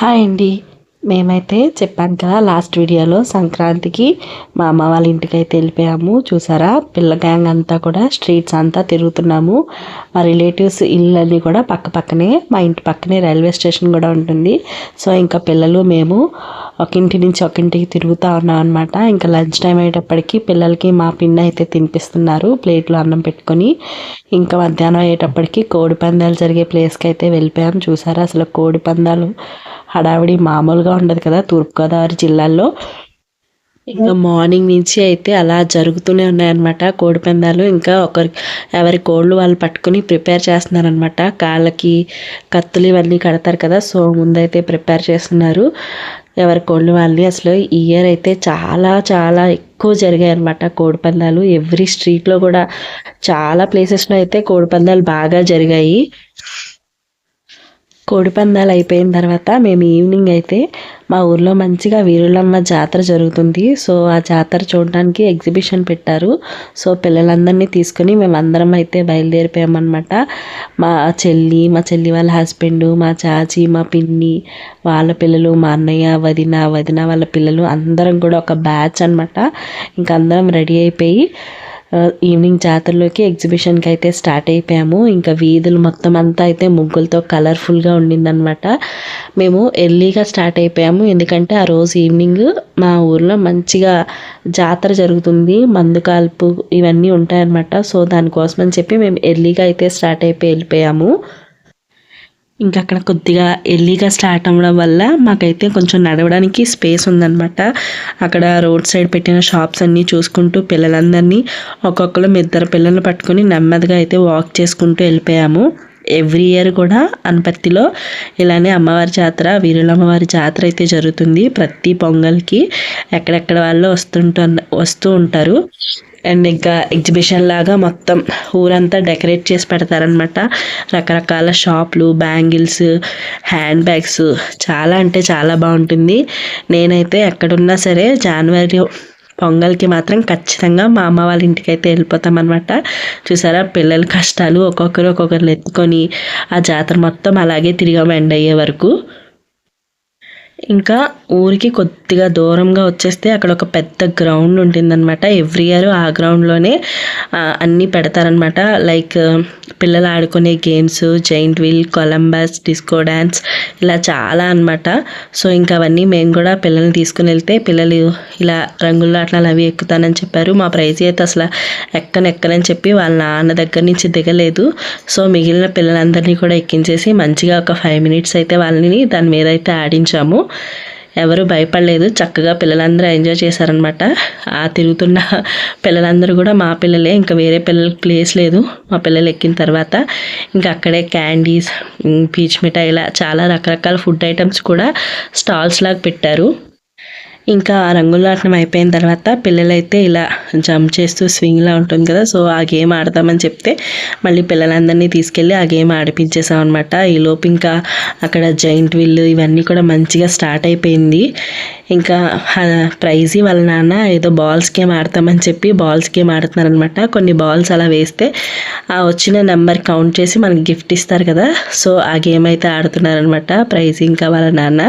Hi అండి. మేమైతే చెప్పాను కదా లాస్ట్ వీడియోలో సంక్రాంతికి మా అమ్మ వాళ్ళ ఇంటికి అయితే వెళ్ళిపోయాము. చూసారా? పిల్ల గ్యాంగ్ అంతా కూడా స్ట్రీట్స్ అంతా తిరుగుతున్నాము. మా రిలేటివ్స్ ఇళ్ళన్నీ కూడా పక్క పక్కనే మా ఇంటి పక్కనే రైల్వే స్టేషన్ కూడా ఉంటుంది. సో ఇంకా పిల్లలు మేము ఒక ఇంటి నుంచి ఒక ఇంటికి తిరుగుతూ ఉన్నాం అనమాట ఇంకా లంచ్ టైం అయ్యేటప్పటికి పిల్లలకి మా పిన్న అయితే తినిపిస్తున్నారు. ప్లేట్లో అన్నం పెట్టుకొని ఇంకా మధ్యాహ్నం అయ్యేటప్పటికి కోడి పందాలు జరిగే ప్లేస్కి అయితే వెళ్ళిపోయాం. చూసారా? అసలు కోడి పందాలు హడావిడి మామూలుగా ఉండదు కదా తూర్పుగోదావరి జిల్లాల్లో ఇంకా మార్నింగ్ నుంచి అయితే అలా జరుగుతూనే ఉన్నాయన్నమాట కోడి పందాలు. ఇంకా ఒకరి ఎవరి కోళ్ళు వాళ్ళు పట్టుకుని ప్రిపేర్ చేస్తున్నారనమాట కాళ్ళకి కత్తులు ఇవన్నీ కడతారు కదా సో ముందైతే ప్రిపేర్ చేస్తున్నారు. ఎవరి కోళ్ళు వాళ్ళని అసలు ఈ ఇయర్ అయితే చాలా చాలా ఎక్కువ జరిగాయి అనమాట కోడిపందాలు. ఎవ్రీ స్ట్రీట్లో కూడా చాలా ప్లేసెస్లో అయితే కోడిపందాలు బాగా జరిగాయి. కోడిపందాలు అయిపోయిన తర్వాత మేము ఈవినింగ్ అయితే మా ఊర్లో మంచిగా వీరులమ్మ జాతర జరుగుతుంది. సో ఆ జాతర చూడడానికి ఎగ్జిబిషన్ పెట్టారు. సో పిల్లలందరినీ తీసుకుని మేమందరం అయితే బయలుదేరిపోయామన్నమాట. మా చెల్లి మా చెల్లి వాళ్ళ హస్బెండ్ మా చాచి మా పిన్ని వాళ్ళ పిల్లలు మా అన్నయ్య వదిన వదిన వాళ్ళ పిల్లలు అందరం కూడా ఒక బ్యాచ్ అనమాట ఇంక అందరం రెడీ అయిపోయి ఈవినింగ్ జాతరలోకి ఎగ్జిబిషన్కి అయితే స్టార్ట్ అయిపోయాము. ఇంకా వీధులు మొత్తం అంతా అయితే ముగ్గులతో కలర్ఫుల్గా ఉండిందనమాట మేము ఎర్లీగా స్టార్ట్ అయిపోయాము. ఎందుకంటే ఆ రోజు ఈవినింగ్ మా ఊర్లో మంచిగా జాతర జరుగుతుంది. మందు కాల్పు ఇవన్నీ ఉంటాయన్నమాట. సో దానికోసం అని చెప్పి మేము ఎర్లీగా అయితే స్టార్ట్ అయిపోయి వెళ్ళిపోయాము. ఇంకా అక్కడ కొద్దిగా ఎర్లీగా స్టార్ట్ అవ్వడం వల్ల మాకైతే కొంచెం నడవడానికి స్పేస్ ఉందన్నమాట. అక్కడ రోడ్ సైడ్ పెట్టిన షాప్స్ అన్నీ చూసుకుంటూ పిల్లలందరినీ ఒక్కొక్కరు ఇద్దరు పిల్లలు పట్టుకొని నెమ్మదిగా అయితే వాక్ చేసుకుంటూ వెళ్ళిపోయాము. ఎవ్రీ ఇయర్ కూడా అనపర్తిలో ఇలానే అమ్మవారి జాతర వీరులమ్మవారి జాతర అయితే జరుగుతుంది ప్రతి పొంగల్కి. ఎక్కడెక్కడ వాళ్ళు వస్తుంటు వస్తూ ఉంటారు. అండ్ ఇంకా ఎగ్జిబిషన్ లాగా మొత్తం ఊరంతా డెకరేట్ చేసి పెడతారనమాట రకరకాల షాపులు బ్యాంగిల్స్ హ్యాండ్ బ్యాగ్స్ చాలా అంటే చాలా బాగుంటుంది. నేనైతే ఎక్కడున్నా సరే జనవరి పొంగల్కి మాత్రం ఖచ్చితంగా మా అమ్మ వాళ్ళ ఇంటికి అయితే వెళ్ళిపోతాం అనమాట చూసారా? పిల్లల కష్టాలు ఒక్కొక్కరు ఒక్కొక్కరు ఎత్తుకొని ఆ జాతర మొత్తం అలాగే తిరిగాము ఎండ్ అయ్యే వరకు. ఇంకా ఊరికి కొద్దిగా దూరంగా వచ్చేస్తే అక్కడ ఒక పెద్ద గ్రౌండ్ ఉంటుందన్నమాట. ఎవ్రీ ఇయర్ ఆ గ్రౌండ్లోనే అన్నీ పెడతారనమాట లైక్ పిల్లలు ఆడుకునే games giant wheel Columbus disco dance ఇలా చాలా అనమాట సో ఇంకా అవన్నీ మేము కూడా పిల్లల్ని తీసుకుని వెళ్తే పిల్లలు ఇలా రంగుల్లో అట్లా అవి ఎక్కుతానని చెప్పారు. మా ప్రైజ్ అయితే అసలు ఎక్కనెక్కనని చెప్పి వాళ్ళ నాన్న దగ్గర నుంచి దిగలేదు. సో మిగిలిన పిల్లలందరినీ కూడా ఎక్కించేసి మంచిగా ఒక ఫైవ్ మినిట్స్ అయితే వాళ్ళని దాని మీద అయితే ఆడించాము. ఎవరు భయపడలేదు. చక్కగా పిల్లలందరూ ఎంజాయ్ చేశారనమాట ఆ తిరుగుతున్న పిల్లలందరూ కూడా మా పిల్లలే ఇంకా వేరే పిల్లలకి ప్లేస్ లేదు. మా పిల్లలు ఎక్కిన తర్వాత ఇంకా అక్కడే క్యాండీస్ పీచ్ మిఠాయి ఇలా చాలా రకరకాల ఫుడ్ ఐటమ్స్ కూడా స్టాల్స్ లాగా పెట్టారు. ఇంకా రంగులాటనం అయిపోయిన తర్వాత పిల్లలైతే ఇలా జంప్ చేస్తూ స్వింగ్లా ఉంటుంది కదా సో ఆ గేమ్ ఆడతామని చెప్తే మళ్ళీ పిల్లలందరినీ తీసుకెళ్ళి ఆ గేమ్ ఆడిపించేసాం అనమాట ఈలోపు ఇంకా అక్కడ జైంట్ విల్లు ఇవన్నీ కూడా మంచిగా స్టార్ట్ అయిపోయింది. ఇంకా ప్రైజీ వాళ్ళ నాన్న ఏదో బాల్స్ గేమ్ ఆడతామని చెప్పి బాల్స్ గేమ్ ఆడుతున్నారనమాట కొన్ని బాల్స్ అలా వేస్తే ఆ వచ్చిన నెంబర్ కౌంట్ చేసి మనకి గిఫ్ట్ ఇస్తారు కదా సో ఆ గేమ్ అయితే ఆడుతున్నారనమాట ప్రైజ్ ఇంకా వాళ్ళ నాన్న.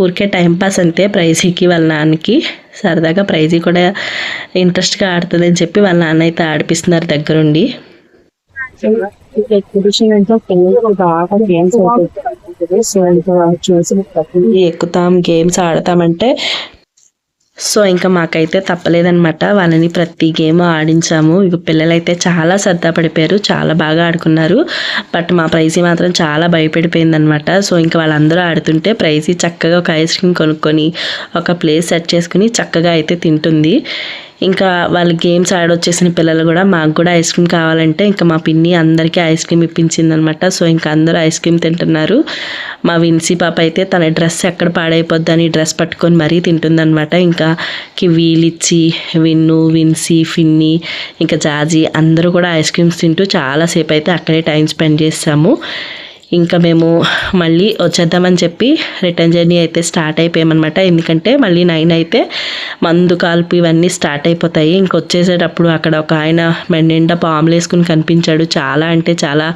ఊరికే టైంపాస్ అంతే ప్రైజీకి వాళ్ళ నాన్నకి సరదాగా ప్రైజీ కూడా ఇంట్రెస్ట్గా ఆడుతుందని చెప్పి వాళ్ళ నాన్న అయితే ఆడిపిస్తున్నారు దగ్గరుండి. ఎక్కుతాం గేమ్స్ ఆడతామంటే సో ఇంకా మాకైతే తప్పలేదనమాట వాళ్ళని ప్రతి గేమ్ ఆడించాము. ఇక పిల్లలైతే చాలా సరదా పడిపోయారు. చాలా బాగా ఆడుకున్నారు. బట్ మా ప్రైజీ మాత్రం చాలా భయపడిపోయిందనమాట సో ఇంకా వాళ్ళందరూ ఆడుతుంటే ప్రైజీ చక్కగా ఒక ఐస్ క్రీమ్ కొనుక్కొని ఒక ప్లేస్ సెట్ చేసుకుని చక్కగా అయితే తింటుంది. ఇంకా వాళ్ళ గేమ్స్ ఆడొచ్చేసిన పిల్లలు కూడా మాకు కూడా ఐస్ క్రీమ్ కావాలంటే ఇంకా మా పిన్ని అందరికీ ఐస్ క్రీమ్ ఇప్పించింది అనమాట సో ఇంకా అందరూ ఐస్ క్రీమ్ తింటున్నారు. మా విన్సీ పాప అయితే తన డ్రెస్ ఎక్కడ పాడైపోద్దని డ్రెస్ పట్టుకొని మరీ తింటుందనమాట ఇంకా వీలిచ్చి విన్ను విన్సీ ఫిన్ని ఇంకా జాజీ అందరూ కూడా ఐస్ క్రీమ్స్ తింటూ చాలాసేపు అయితే అక్కడే టైం స్పెండ్ చేసాము ఇంకా మేము మళ్ళీ వచ్చేద్దామని చెప్పి రిటర్న్ జర్నీ అయితే స్టార్ట్ అయిపోయామన్నమాట. ఎందుకంటే మళ్ళీ నైన్ అయితే మందు కాల్పు ఇవన్నీ స్టార్ట్ అయిపోతాయి. ఇంకొచ్చేసేటప్పుడు అక్కడ ఒక ఆయన మెండిండా పాములు వేసుకుని కనిపించాడు. చాలా అంటే చాలా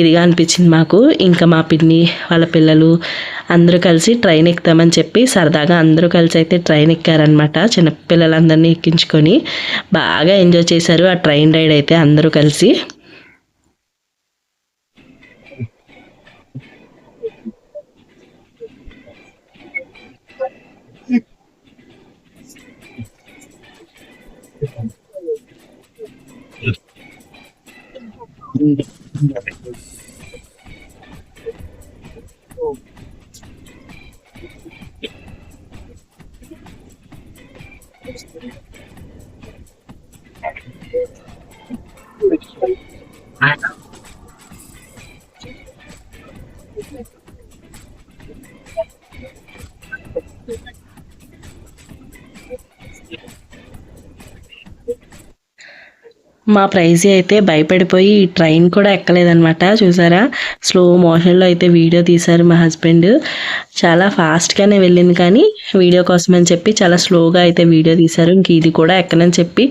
ఇదిగా అనిపించింది మాకు. ఇంకా మా పిన్ని వాళ్ళ పిల్లలు అందరూ కలిసి ట్రైన్ ఎక్కుతామని చెప్పి సరదాగా అందరూ కలిసి అయితే ట్రైన్ ఎక్కారనమాట చిన్నపిల్లలందరినీ ఎక్కించుకొని బాగా ఎంజాయ్ చేశారు ఆ ట్రైన్ రైడ్ అయితే అందరూ కలిసి. Yeah. మా ప్రైజీ అయితే భయపడిపోయి ఈ ట్రైన్ కూడా ఎక్కలేదనమాట చూసారా? స్లో మోషన్లో అయితే వీడియో తీశారు మా హస్బెండ్. చాలా ఫాస్ట్గానే వెళ్ళింది కానీ వీడియో కోసం అని చెప్పి చాలా స్లోగా అయితే వీడియో తీశారు. ఇంక ఇది కూడా ఎక్కనని చెప్పి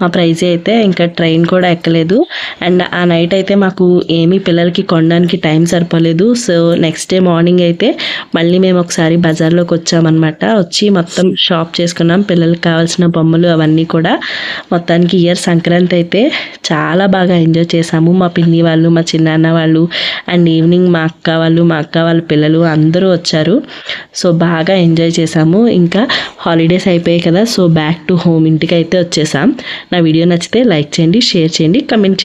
మా ప్రైజ్ అయితే ఇంకా ట్రైన్ కూడా ఎక్కలేదు. అండ్ ఆ నైట్ అయితే మాకు ఏమీ పిల్లలకి కొనడానికి టైం సరిపోలేదు. సో నెక్స్ట్ డే మార్నింగ్ అయితే మళ్ళీ మేము ఒకసారి బజార్లోకి వచ్చామన్నమాట. వచ్చి మొత్తం షాప్ చేసుకున్నాం. పిల్లలకి కావాల్సిన బొమ్మలు అవన్నీ కూడా మొత్తానికి ఇయర్ సంక్రాంతి అయితే చాలా బాగా ఎంజాయ్ చేసాము మా పిన్ని వాళ్ళు మా చిన్నాన్న వాళ్ళు అండ్ ఈవినింగ్ మా అక్క వాళ్ళు మా అక్క వాళ్ళ పిల్లలు అందరూ వచ్చారు. సో బాగా ఎంజాయ్ చేసాము ఇంకా హాలిడేస్ అయిపోయాయి కదా సో బ్యాక్ టు హోమ్ ఇంటికి అయితే వచ్చేసాం. నా వీడియో నచ్చితే లైక్ చేయండి షేర్ చేయండి కమెంట్